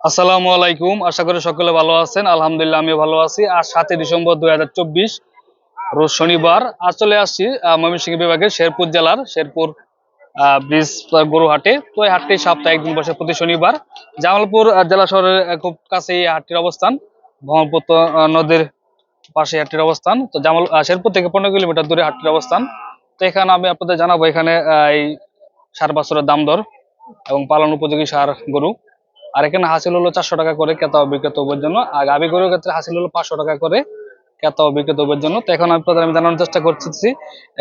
আসসালামু আলাইকুম। আশা করি সকলে ভালো আছেন। আলহামদুলিল্লাহ আমি ভালো আছি। আর সাতই ডিসেম্বর দুই হাজার চব্বিশ, রোজ শনিবার। আর চলে আসছি ময়মনসিংহ বিভাগের শেরপুর জেলার শেরপুর ব্রিজ গরু হাটে তো এই হাটটি সপ্তাহে একদিন বসে প্রতি শনিবার। জামালপুর জেলা শহরের খুব কাছে এই হাটটির অবস্থান। ব্রহ্মপুত্র নদীর পাশে হাটটির অবস্থান। তো জামাল শেরপুর থেকে পনেরো কিলোমিটার দূরে হাটটির অবস্থান। তো এখানে আমি আপনাদের জানাব এখানে এই সার বছরের দাম দর এবং পালন উপযোগী সার গরু। আর এখানে হাসিল হলো চারশো টাকা করে ক্রেতা ও বিক্রেতা জন্য। আর গাভী গরুর ক্ষেত্রে হাসিল হলো পাঁচশো টাকা করে ক্রেতা ও বিক্রেতা জন্য। তো এখন আপনাদের, আমি জানানোর চেষ্টা করতেছি,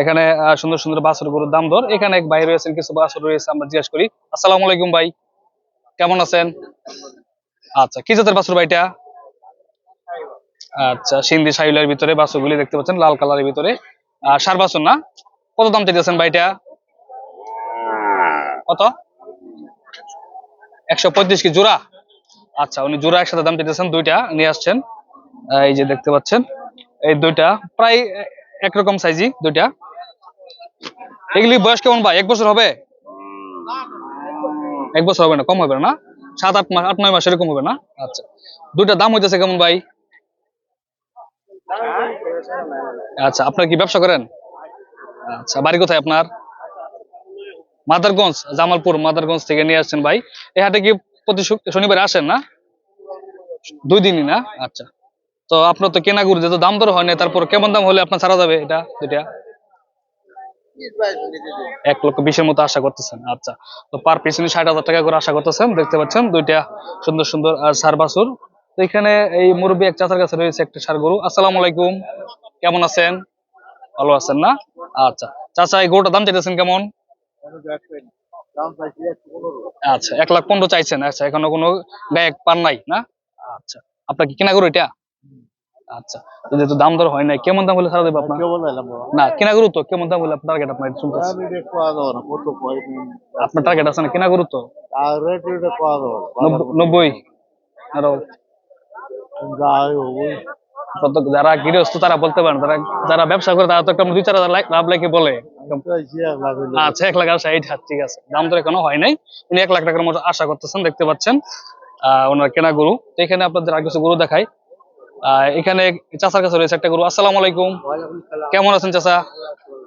এখানে সুন্দর সুন্দর বাছুর গরুর দাম দর। এখানে এক ভাই রয়েছেন, কিছু বাছুর রয়েছে, আমরা জিজ্ঞেস করি, আসসালামু আলাইকুম ভাই, কেমন আছেন? আচ্ছা কি জাতের বাছুর ভাইটা? আচ্ছা সিন্ধি সাইলের ভিতরে বাছুরগুলি দেখতে পাচ্ছেন, লাল কালারের ভিতরে। আর সার বাছুর না? কত দাম চাইতেছেন ভাইটা? কত? একশো পঁয়ত্রিশ কি জোড়া? আচ্ছা উনি জোড়া একসাথে দাম চাইতেছেন, দুইটা নিয়ে আসছেন। এই যে দেখতে পাচ্ছেন, এই দুইটা, প্রায় একরকম সাইজই দুইটা। এগুলি বয়স কেমন ভাই? এক বছর হবে? এক বছর হবে না, কম হবে না? সাত, আট মাস আট, নয় মাস এরকম হবে না? আচ্ছা দুইটা দাম হইতেছে কেমন ভাই? আচ্ছা আপনার কি ব্যবসা করেন? আচ্ছা বাড়ি কোথায় আপনার? মাদারগঞ্জ, জামালপুর মাদারগঞ্জ থেকে নিয়ে আসছেন ভাই। হাটে কি প্রতি শনিবারে আসেন না? দুই দিনই না? আচ্ছা। তো আপনার তো কেনা গরু যেহেতু দাম দর হয় না তারপর কেমন দাম হলে আপনার ছাড়া যাবে এটা দুইটা? এক লক্ষ বিশের মতো আশা করতেছেন আচ্ছা। তো পার পিস ষাট হাজার টাকা করে আশা করতেছেন, দেখতে পাচ্ছেন দুইটা সুন্দর সুন্দর আর সার বাছুর। তো এখানে এই মুরব্বী এক চাচার কাছে রয়েছে একটা সার গরু। আসসালামু আলাইকুম। কেমন আছেন? ভালো আছেন না? আচ্ছা। চাচা, এই গরুটার দাম চাইতেছেন কেমন? আচ্ছা এক লাখ পনেরো চাইছেন। আচ্ছা এখনও কোনো ব্যাগ পান নাই না? আচ্ছা আপনার কি কেনা গরু এটা? আচ্ছা যেহেতু দাম দর হয় নাই কেমন দাম হলে ছাড়া দেবো আপনার? না কেনা গরু তো কেমন দাম হলে আপনার টার্গেট আপনার একটু আপনার টার্গেট আছে না কেনা গরু তো? নব্বই- আরও। যারা গৃহস্থ তারা বলতে পারেন যারা যারা ব্যবসা করে তারা তো একটা দুই চার হাজার লাখ- লাভ লেগে বলে। আচ্ছা এক লাখ আশা এইটা ঠিক আছে। দাম তো এখনও হয় নাই। উনি এক লাখ টাকার মতো আশা করতেছেন দেখতে পাচ্ছেন। আহ ওনার কেনা গরু। তো এখানে আপনাদের আর কিছু গরু দেখাই। আহ এখানে চাচার কাছে রয়েছে একটা গরু। আসসালামু আলাইকুম। কেমন আছেন চাচা?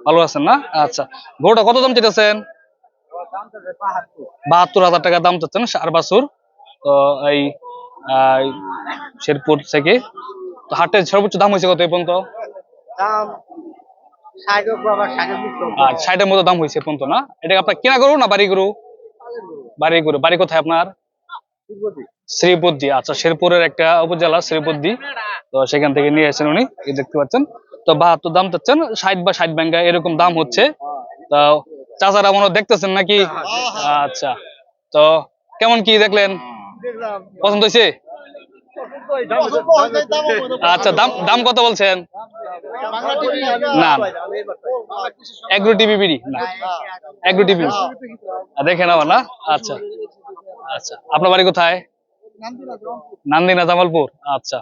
ভালো আছেন না? আচ্ছা। গরুটা কত দাম চেয়েছেন বাহাত্তর হাজার টাকা দাম চাচ্ছেন সার বাছুর তো এই শেরপুর থেকে। তো হাটের সর্বোচ্চ দাম হয়েছে কত এই পর্যন্ত? আর ষাটের মতো দাম হয়েছে এ পর্যন্ত না? এটা কি আপনার কেনা গরু না বাড়ি গরু? বাড়ি গরু। বাড়ি কোথায় আপনার? শ্রীবুদ্ধি আচ্ছা শেরপুরের একটা উপজেলা শ্রীবুদ্ধি তো সেখান থেকে নিয়ে এসেছেন উনি। এই দেখতে পাচ্ছেন। তো বাহাত্তর দাম চাচ্ছেন। ষাট বা ষাট ব্যাঙ্গা এরকম দাম হচ্ছে। তো চাচারা মনে দেখতেছেন নাকি? আচ্ছা। তো কেমন কি দেখলেন? পছন্দ হয়েছে? আচ্ছা দাম দাম কত বলছেন? না এগ্রো টিভি বিডি? না। এগ্রো টিভি দেখে নেওয়া না। আচ্ছা। আচ্ছা। আপনার বাড়ি কোথায়? নান্দিনা, জামালপুর। আচ্ছা।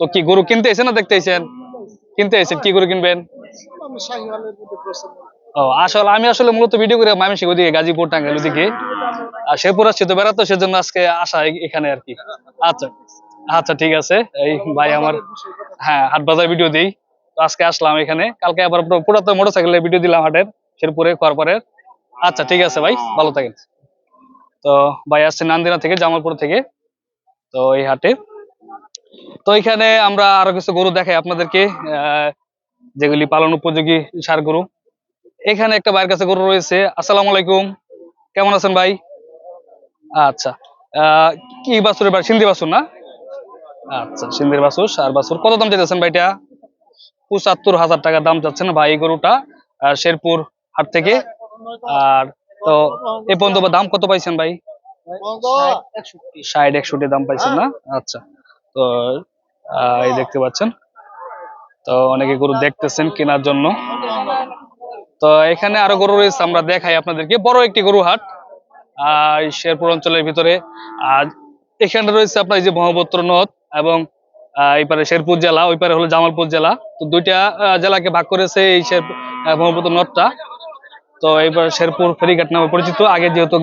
তো কি গরু কিনতে এসেছেন না দেখতে এসেছেন? কিনতে এসেছেন। কি গরু কিনবেন? ও, আসলে, আমি আসলে মূলত ভিডিও করে ময়মনসিংহ ওদিকে, গাজীপুর, টাঙ্গাইল ওদিকে। আর শেরপুর আসছে তো বেড়াতো, সেজন্য আজকে আসা এখানে আর কি। আচ্ছা। আচ্ছা ঠিক আছে। এই ভাই আমার হ্যাঁ হাট বাজার ভিডিও দিই। তো আজকে আসলাম এখানে। কালকে আবার পুরো- পুরাতন মোটরসাইকেলের ভিডিও দিলাম হাটের, শেরপুরে খড়পাড়ের আচ্ছা ঠিক আছে ভাই, ভালো থাকেন। তো ভাই আসছে নান্দিনা থেকে, জামালপুর থেকে। তো এই হাটে। তো এখানে আমরা আরও কিছু গরু দেখাই আপনাদেরকে। যেগুলি পালন উপযোগী সার গরু। এখানে একটা ভাইয়ের কাছে গরু রয়েছে। আসসালামু আলাইকুম। কেমন আছেন ভাই? আচ্ছা। কি বাছুরের ভাই সিন্ধি বাছুর না? আচ্ছা সিন্ধির বাছুর সার বাসুর। কত দাম চাইতেছেন ভাইটা? পঁচাত্তর হাজার টাকা দাম চাচ্ছেন ভাই গরুটা আর শেরপুর হাট থেকে। আর তো এ পর্যন্ত দাম কত পাইছেন ভাই? ষাট একষট্টি দাম পাইছেন না? আচ্ছা তো এই দেখতে পাচ্ছেন। তো অনেকে গরু দেখতেছেন কেনার জন্য। তো এখানে আরও গরু রয়েছে আমরা দেখাই আপনাদেরকে। বড় একটি গরু হাট আহ, শেরপুর অঞ্চলের ভিতরে। আর এখানে রয়েছে আপনার এই যে ব্রহ্মপুত্র নদ এবং এই পারে শেরপুর জেলা, ওই পারে হলো জামালপুর জেলা। তো দুইটা জেলাকে ভাগ করেছে এই ব্রহ্মপুত্র নদটা। তো এইবার শেরপুর ফেরিঘাট নামে পরিচিত, আগে যেহেতু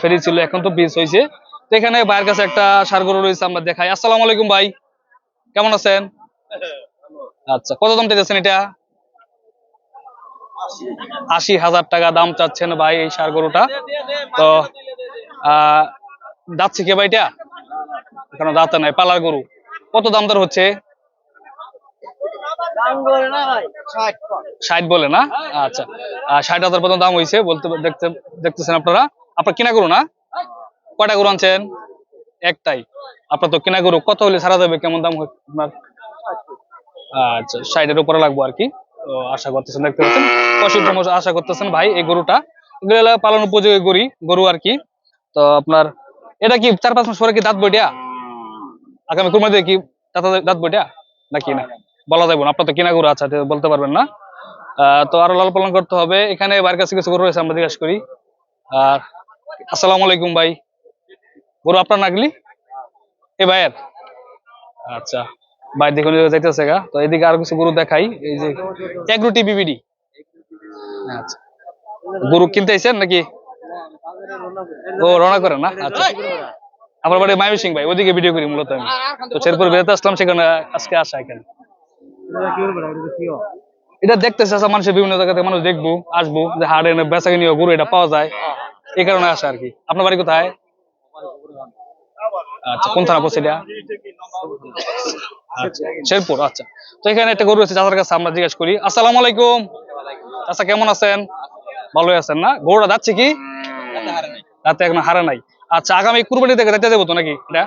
ফেরি ছিল, এখন তো ব্রিজ হয়েছে তো এখানে ভাইয়ের কাছে একটা সার গরু রয়েছে, আমরা দেখাই। আসসালামু আলাইকুম ভাই, কেমন আছেন? আচ্ছা কত দাম চাইতেছেন এটা? আশি হাজার টাকা দাম চাচ্ছেন ভাই এই সার গরুটা। তো আহ যাচ্ছে কে ভাই এটা? এখনও দাঁতে নাই, পালার গরু। কত দাম দর হচ্ছে? ষাট বলে না? আচ্ছা। ষাট হাজার পর্যন্ত দাম হয়েছে বলতে দেখতে দেখতেছেন আপনারা। আপনার কিনা গরু না? কয়টা গরু আনছেন? একটাই। আপনার তো কিনা গরু কত হলে ছাড়া যাবে? কেমন দাম আপনার? আচ্ছা ষাটের উপরে লাগবো আর কি। তো আশা করতেছেন দেখতে পাচ্ছেন। পঁয়ষট্টি আশা করতেছেন ভাই এই গরুটা। এগুলো পালন উপযোগী গরু গরু আর কি। তো আপনার এটা কি চার পাঁচ মাস পরে কি দাঁত বইটা? আগামী কুরবানিতে কি দাঁত বইটা? নাকি না? বলা যাবে না, আপনার তো কিনা গরু তো বলতে পারবেন না। তো আরও লাল পালন করতে হবে। এখানে বাইরের কাছে কিছু গরু রয়েছে, আমরা জিজ্ঞাসা করি। আর আসসালামু আলাইকুম ভাই। গরু আপনার নাগলি? এ ভাইয়ের? আচ্ছা ভাই দেখুন যাইতেছে গা। তো এদিকে আর কিছু গরু দেখাই, এই যে এগ্রুটি বিবিডি আচ্ছা গরু কিনতে আইছেন নাকি? ও, রওনা করেন না? আচ্ছা। আমার বাড়ি মাইমি সিং ভাই, ওদিকে ভিডিও করি মূলত আমি। তো শেরপুর বেরোতে আসলাম, সেখানে আজকে আসা এখানে। এটা দেখতেছে আসা মানুষের বিভিন্ন জায়গা থেকে মানুষ দেখব, আসব, যে হাড়ে বেচা কিনি গরু এটা পাওয়া যায়। এই কারণে আসা আর কি। আপনার বাড়ি কোথায়? আচ্ছা কোন থানা পড়ছে আচ্ছা শেরপুর আচ্ছা। তো এখানে একটা গরু আছে, চাচার কাছে আমরা জিজ্ঞেস করি, আসসালামু আলাইকুম। চাচা, কেমন আছেন? ভালোই আছেন না? গরুটা যাচ্ছে কি? রাতে এখন হারা নাই। আচ্ছা আগামী কুরবানি থেকে যাইতে দেবো তো নাকি এটা?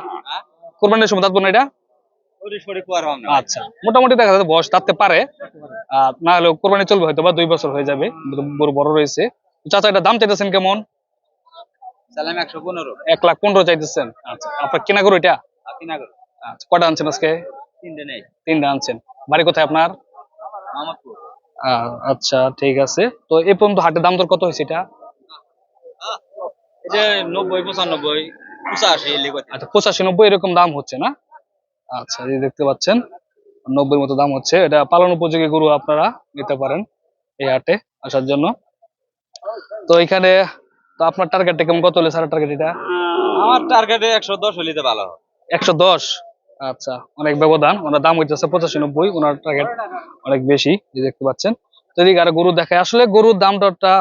কুরবানির সময় দাঁতবো না এটা? আচ্ছা মোটামুটি দেখা যাচ্ছে বয়স থাকতে পারে। না হলেও কোরবানি চলবে হয়তো বা দুই বছর হয়ে যাবে গরু বড় রয়েছে। চাচা এটা দাম চাইতেছেন কেমন? সালাম একশো পনেরো। এক লাখ পনেরো চাইতেছেন। আচ্ছা আপনার কেনা গরু এটা? করো আচ্ছা কটা আনছেন আজকে? নেই। তিনটা আনছেন। বাড়ি কোথায় আপনার? আচ্ছা ঠিক আছে। তো এই পর্যন্ত হাটের দাম দর কত হয়েছে এটা? যে নব্বই পঁচানব্বই পঁচাশি এলিগো আচ্ছা পঁচাশি নব্বই এরকম দাম হচ্ছে না? আচ্ছা এই দেখতে পাচ্ছেন নব্বই মতো দাম হচ্ছে। এটা পালন উপযোগী গরু আপনারা নিতে পারেন এই হাটে আসার জন্য। তো এখানে তো আপনার টার্গেটটা কেমন? কত হলে স্যার টার্গেট এটা? আমার টার্গেটে একশো দশ হলিতে ভালো একশো দশ? আচ্ছা অনেক ব্যবধান। ওনার দাম হইতেছে পঁচাশি নব্বই ওনার টার্গেট অনেক বেশি দেখতে পাচ্ছেন। এদিকে আর গরু দেখায়। আসলে গরুর দাম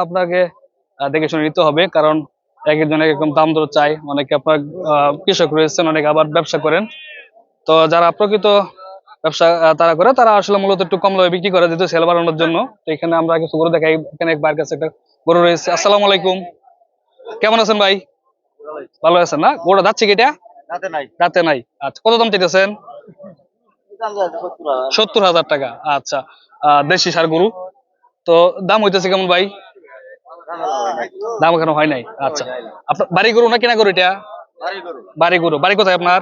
আপনাকে দেখে শুনে নিতে হবে কারণ এক একজন এক রকম দাম দর চাই। অনেকে আপনার কৃষক রয়েছেন অনেকে আবার ব্যবসা করেন। তো যারা প্রকৃত ব্যবসা তারা করে তারা আসলে মূলত একটু কম লাভে বিক্রি করে যেহেতু সেল বাড়ানোর জন্য। তো এখানে আমরা কিছু গরু দেখাই। এখানে এক ভাইয়ের কাছে একটা গরু রয়েছে। আসসালামু আলাইকুম। কেমন আছেন ভাই? ভালো আছেন না? গরুটা যাচ্ছে কি এটা? নাই। রাতে নাই। আচ্ছা কত দাম চাইতেছেন? সত্তর হাজার টাকা। আচ্ছা আহ, দেশি সার গরু। তো দাম হইতেছে কেমন ভাই? দাম এখনও হয় নাই? আচ্ছা। আপনার বাড়ি গরু না কেনা গরু এটা? বাড়ি গরু। বাড়ি কোথায় আপনার?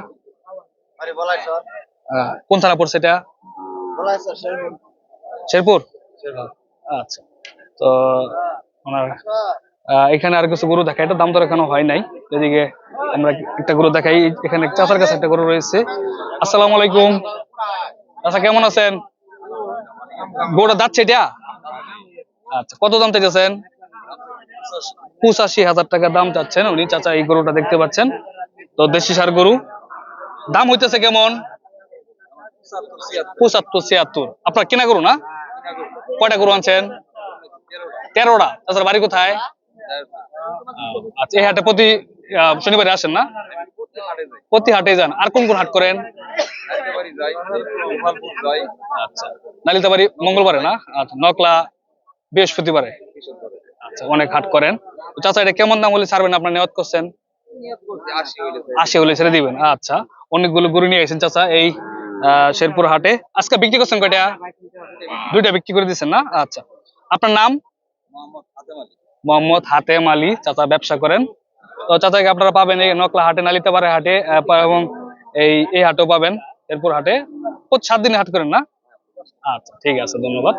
কোন থানা পড়ছে এটা? শেরপুর। আচ্ছা। তো ওনার এখানে আর কিছু গরু এটা দাম দর এখনও হয় নাই। এদিকে আমরা একটা গরু দেখাই। এখানে চাচার কাছে একটা গরু রয়েছে। আসসালামু আলাইকুম। আচ্ছা কেমন আছেন? গরুটা যাচ্ছে এটা? আচ্ছা কত দাম চাইতেছেন? পঁচাশি হাজার টাকা দাম চাচ্ছেন উনি। চাচা, এই গরুটা দেখতে পাচ্ছেন। তো দেশি সার গরু। দাম হইতেছে কেমন? পঁচাত্তর ছিয়াত্তর। আপনার কেনা গরু না? কয়টা গরু আনছেন? তেরোটা। তাছাড়া বাড়ি কোথায়? আচ্ছা এই হাটে প্রতি শনিবারে আসেন না? প্রতি হাটে যান। আর কোন কোন হাট করেন? আচ্ছা। নালিতা বাড়ি মঙ্গলবারে না? আচ্ছা নকলা বৃহস্পতিবারে। অনেক হাট করেন। চাচা, এটা কেমন দাম হলে ছাড়বেন? আপনার নেওয়াত করছেন? আশি হলে ছেড়ে দিবেন। আচ্ছা অনেকগুলো গরু নিয়ে এসেছেন চাচা এই শেরপুর হাটে। আজকে বিক্রি করছেন কয়টা? দুইটা বিক্রি করে দিচ্ছেন না? আচ্ছা আপনার নাম? মোহাম্মদ হাতেম আলী। চাচা, ব্যবসা করেন। তো চাচাকে আপনারা পাবেন এই নকলা হাটে, নালিতাবাড়ে হাটে এবং এই এই হাটেও পাবেন। শেরপুর হাটে। সাত দিনে হাট করেন না? আচ্ছা ঠিক আছে, ধন্যবাদ।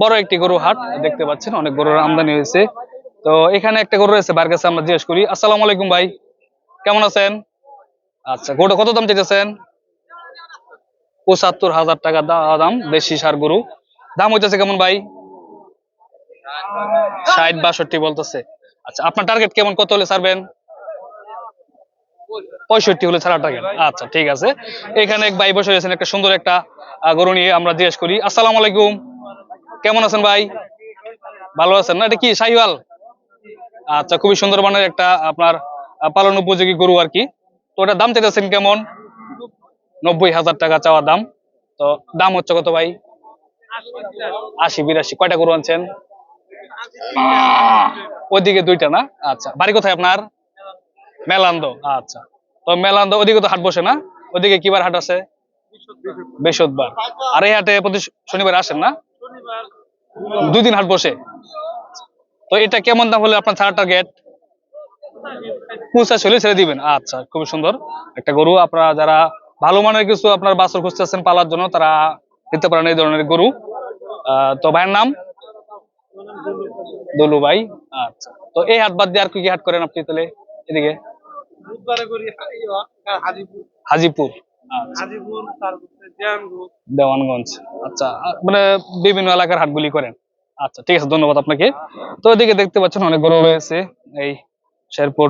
বড় একটি গরু হাট দেখতে পাচ্ছেন, অনেক গরুর আমদানি হয়েছে। তো এখানে একটা গরু রয়েছে বার কাছে আমরা জিজ্ঞেস করি, আসসালামু আলাইকুম ভাই, কেমন আছেন? আচ্ছা গরুটা কত দাম চাইতেছেন? পঁচাত্তর হাজার টাকা দাম, দেশি সার গরু। দাম হইতেছে কেমন ভাই? ষাট বাষট্টি বলতেছে। আচ্ছা আপনার টার্গেট কেমন? কত হলে ছাড়বেন? পঁয়ষট্টি হলে ছাড়া টার্গেট আচ্ছা ঠিক আছে। এখানে এক ভাই বসে রয়েছেন, একটা সুন্দর একটা গরু নিয়ে আমরা জিজ্ঞেস করি, আসসালামু আলাইকুম। কেমন আছেন ভাই? ভালো আছেন না? এটা কি শাহিওয়াল আচ্ছা খুবই সুন্দর মানের একটা আপনার পালন উপযোগী গরু আর কি। তো ওটার দাম চাইতেছেন কেমন? নব্বই হাজার টাকা চাওয়া দাম। তো দাম হচ্ছে কত ভাই? আশি, বিরাশি। কয়টা গরু আনছেন? ওইদিকে দুইটা না? আচ্ছা বাড়ি কোথায় আপনার? মেলান্দ। আচ্ছা তো মেলান্দ ওদিকে তো হাট বসে না? ওদিকে কিবার হাট আছে বৃহস্পতিবার। আর এই হাটে প্রতি শনিবার আসেন না? দুই দিন হাট বসে। তো এটা কেমন দাম হলে আপনার ছাড়া টার্গেট পঁচাশি হলে ছেড়ে দিবেন। আচ্ছা খুব সুন্দর। একটা গরু আপনারা যারা ভালো মানের কিছু আপনার বাছর খুঁজতেছেন পালার জন্য তারা নিতে পারেন এই ধরনের গরু। আহ, তো ভাইয়ের নাম? দলু ভাই। আচ্ছা তো এই হাট বাদ দিয়ে আর কি কি হাট করেন আপনি তাহলে এদিকে? হাজিপুর। দেওয়ানগঞ্জ। আচ্ছা মানে বিভিন্ন এলাকার হাটগুলি করেন। আচ্ছা ঠিক আছে ধন্যবাদ আপনাকে। তো এদিকে দেখতে পাচ্ছেন অনেক গরু রয়েছে এই শেরপুর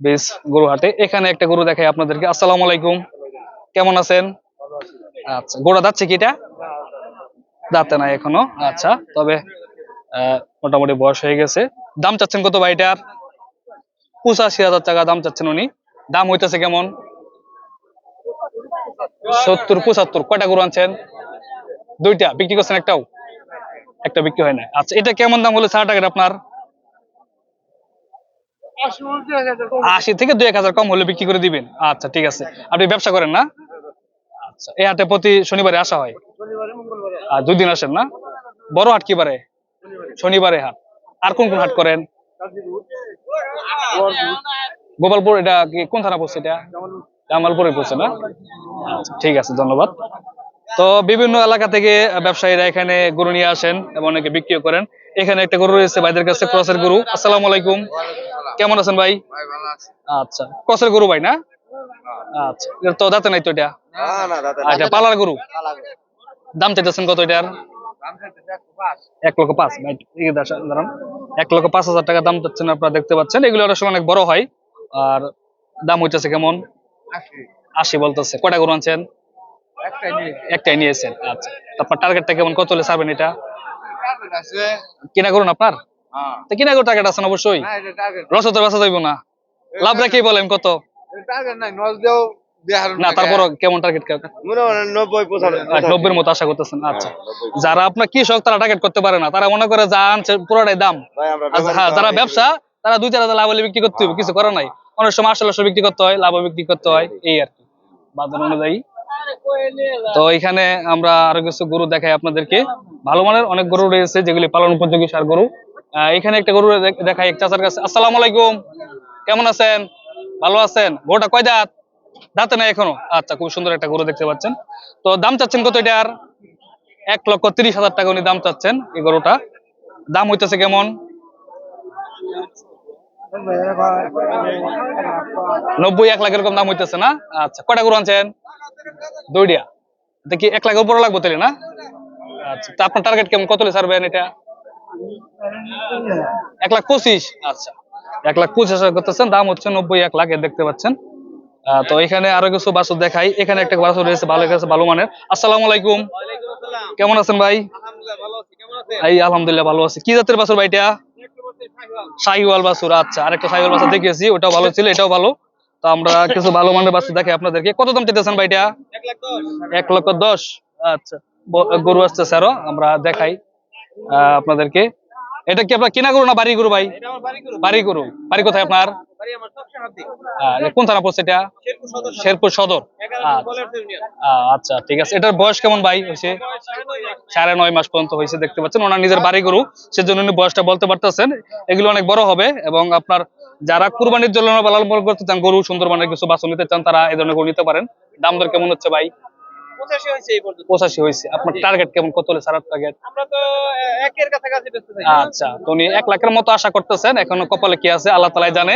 বেশ গরু হাটে। এখানে একটা গরু দেখাই আপনাদেরকে। আসসালামু আলাইকুম। কেমন আছেন? আচ্ছা গোড়া যাচ্ছে কি এটা? দাঁতে নাই এখনও। আচ্ছা তবে মোটামুটি বয়স হয়ে গেছে। দাম চাচ্ছেন কত ভাই এটার? পঁচাশি হাজার টাকা দাম চাচ্ছেন উনি। দাম হইতেছে কেমন? সত্তর, পঁচাত্তর, কয়টা গরু আনছেন? দুইটা, বিক্রি করছেন একটাও? একটা বিক্রি হয় না আচ্ছা এটা কেমন দাম হলে ছাড়া টাকা আপনার? আশি থেকে দুই এক হাজার কম হলে বিক্রি করে দিবেন। আচ্ছা ঠিক আছে। আপনি ব্যবসা করেন না? আচ্ছা এই হাটে প্রতি শনিবারে আসা হয়? আর দুই দিন আসেন না? বড় হাট কি বারে? শনিবারে হাট। আর কোন কোন হাট করেন? গোপালপুর, এটা কি কোন থানা পড়ছে এটা? জামালপুরে পড়ছে না? আচ্ছা, ঠিক আছে ধন্যবাদ। তো বিভিন্ন এলাকা থেকে ব্যবসায়ীরা এখানে গরু নিয়ে আসেন এবং অনেকে বিক্রিও করেন। এখানে একটা গরু রয়েছে ভাইদের কাছে ক্রসের গরু। আসসালামু আলাইকুম। কেমন আছেন ভাই? আচ্ছা ক্রসের গরু ভাই না? আচ্ছা তো দাঁতে নাই তো এটা? আচ্ছা পালার গরু? দাম চাইতেছেন কত এটার? এক লক্ষ পাঁচ এক লক্ষ পাঁচ হাজার টাকা দাম চাচ্ছেন আপনারা দেখতে পাচ্ছেন। এগুলো অনেক বড় হয় আর দাম হইতেছে কেমন? আশি। বলতেছে। কয়টা গরু আনছেন? একটাই নিয়েছেন আচ্ছা। আপনার টার্গেটটা কেমন? কত হলে ছাড়বেন এটা? কিনা করুন আপনার? তো কিনা করুন টার্গেট আছেন অবশ্যই? লস তো বাসা যাইব না। লাভ রেখে বলেন কত? না তারপর কেমন টার্গেট নব্বই মতো আশা করতেছেন। আচ্ছা। যারা আপনার কৃষক তারা টার্গেট করতে পারে না। তারা মনে করে যা আনছে পুরোটাই দাম। ভাই আমরা আর হ্যাঁ যারা ব্যবসা তারা দুই চার হাজার লাভ হলে বিক্রি করতে হবে কিছু করার নাই। অনেক সময় আটশো বিক্রি করতে হয় লাভ বিক্রি করতে হয় এই আর কি বাজার অনুযায়ী। তো এখানে আমরা আরও কিছু গরু দেখাই আপনাদেরকে। ভালো মানের অনেক গরু রয়েছে যেগুলি পালন উপযোগী সার গরু। এখানে একটা গরু দেখ- দেখাই এক চাচার কাছে। আসসালামু আলাইকুম। কেমন আছেন? ভালো আছেন? গরুটা কয় দাঁত? দাঁতে নাই এখনও? আচ্ছা খুব সুন্দর একটা গরু দেখতে পাচ্ছেন। তো দাম চাচ্ছেন কত এটার এক লক্ষ তিরিশ হাজার টাকা উনি দাম চাচ্ছেন এই গরুটা। দাম হইতেছে কেমন? নব্বই এক লাখ এরকম দাম হইতেছে না? আচ্ছা কয়টা গরু আনছেন? দুইটা। এটা কি এক লাখের উপরে লাগবে তাহলে না? আচ্ছা তা আপনার টার্গেট কেমন? কত ছাড়বেন এটা? এক লাখ পঁচিশ। আচ্ছা এক লাখ পঁচিশ হাজার করতেছেন দাম হচ্ছে নব্বই এক লাখ দেখতে পাচ্ছেন। তো এখানে আরও কিছু বাছুর দেখাই। এখানে একটা বাছুর রয়েছে ভালো কাছে ভালো মানের। আসসালামু আলাইকুম। কেমন আছেন ভাই? এই আলহামদুলিল্লাহ ভালো আছি। কি জাতের বাছুর ভাইটা শাহিওয়াল বাসুর আচ্ছা আরেকটা শাহিওয়াল বাসা দেখিয়েছি ওটাও ভালো ছিল এটাও ভালো। তো আমরা কিছু ভালো মানের দেখে আপনাদেরকে কত দাম চাইতেছেন ভাইটা এক লক্ষ দশ। আচ্ছা গরু আসছে স্যারও আমরা দেখাই আহ, আপনাদেরকে। এটা কি আপনার কিনা গরু না বাড়ি গরু ভাই? বাড়ি গরু। বাড়ি কোথায় আপনার? কোন থানা পড়ছে এটা? শেরপুর সদর আচ্ছা। আচ্ছা ঠিক আছে। এটার বয়স কেমন ভাই হয়েছে? সাড়ে নয় মাস। পর্যন্ত হয়েছে দেখতে পাচ্ছেন। ওনার নিজের বাড়ি গরু সেজন্য উনি বয়সটা বলতে পারতেছেন। এগুলো অনেক বড় হবে এবং আপনার যারা কুরবানির জন্য লালন করতে চান গরু সুন্দরবনের কিছু বাছুর নিতে চান তারা এই ধরনের গরু নিতে পারেন। দাম দর কেমন হচ্ছে ভাই? পঁচাশি হয়েছে আপনার টার্গেট কেমন? কত হলে সারার টার্গেট আচ্ছা তো উনি এক লাখের মতো আশা করতেছেন। এখনও কপালে কি আছে? আল্লাহ তালাই জানে।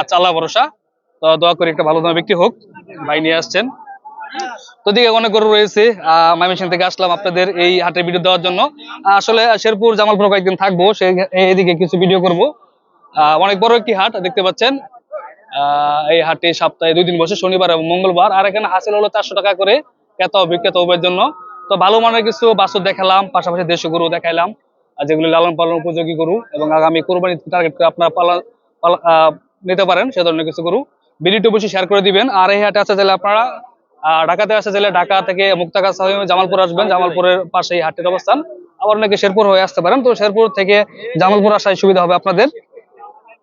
আচ্ছা আল্লাহ ভরসা। তো দোয়া করি একটা ভালো দামে বিক্রি হোক। ভাই নিয়ে আসছেন। তো দিকে অনেক গরু রয়েছে। আহ থেকে আসলাম আপনাদের এই হাটের ভিডিও দেওয়ার জন্য। আসলে শেরপুর জামালপুর কয়েকদিন থাকব। সেই এদিকে কিছু ভিডিও করব। আহ, অনেক বড় একটি হাট দেখতে পাচ্ছেন। আহ, এই হাটে সপ্তাহে দুই দিন বসে শনিবার এবং মঙ্গলবার। আর এখানে হাসিল হলো চারশো টাকা করে। ও বিক্রেতা উভয়ের জন্য। তো ভালো মানের কিছু বাছুর দেখালাম, পাশাপাশি দেশি গরু দেখাইলাম যেগুলি লালন পালন উপযোগী গরু এবং আগামী কোরবানি টার্গেট করে আপনারা নিতে পারেন সে ধরনের কিছু গরু। ভিডিওটি অবশ্যই শেয়ার করে দিবেন। আর এই হাটে আসতে চাইলে আপনারা ঢাকাতে আসতে চাইলে ঢাকা থেকে মুক্তাগাছা হয়ে জামালপুর আসবেন। জামালপুরের পাশে এই হাটের অবস্থান। আবার অনেকে শেরপুর হয়ে আসতে পারেন। তো শেরপুর থেকে জামালপুর আসায় সুবিধা হবে আপনাদের।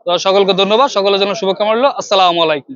তো সকলকে ধন্যবাদ। সকলের জন্য শুভকামনা রইল। আসসালামু আলাইকুম।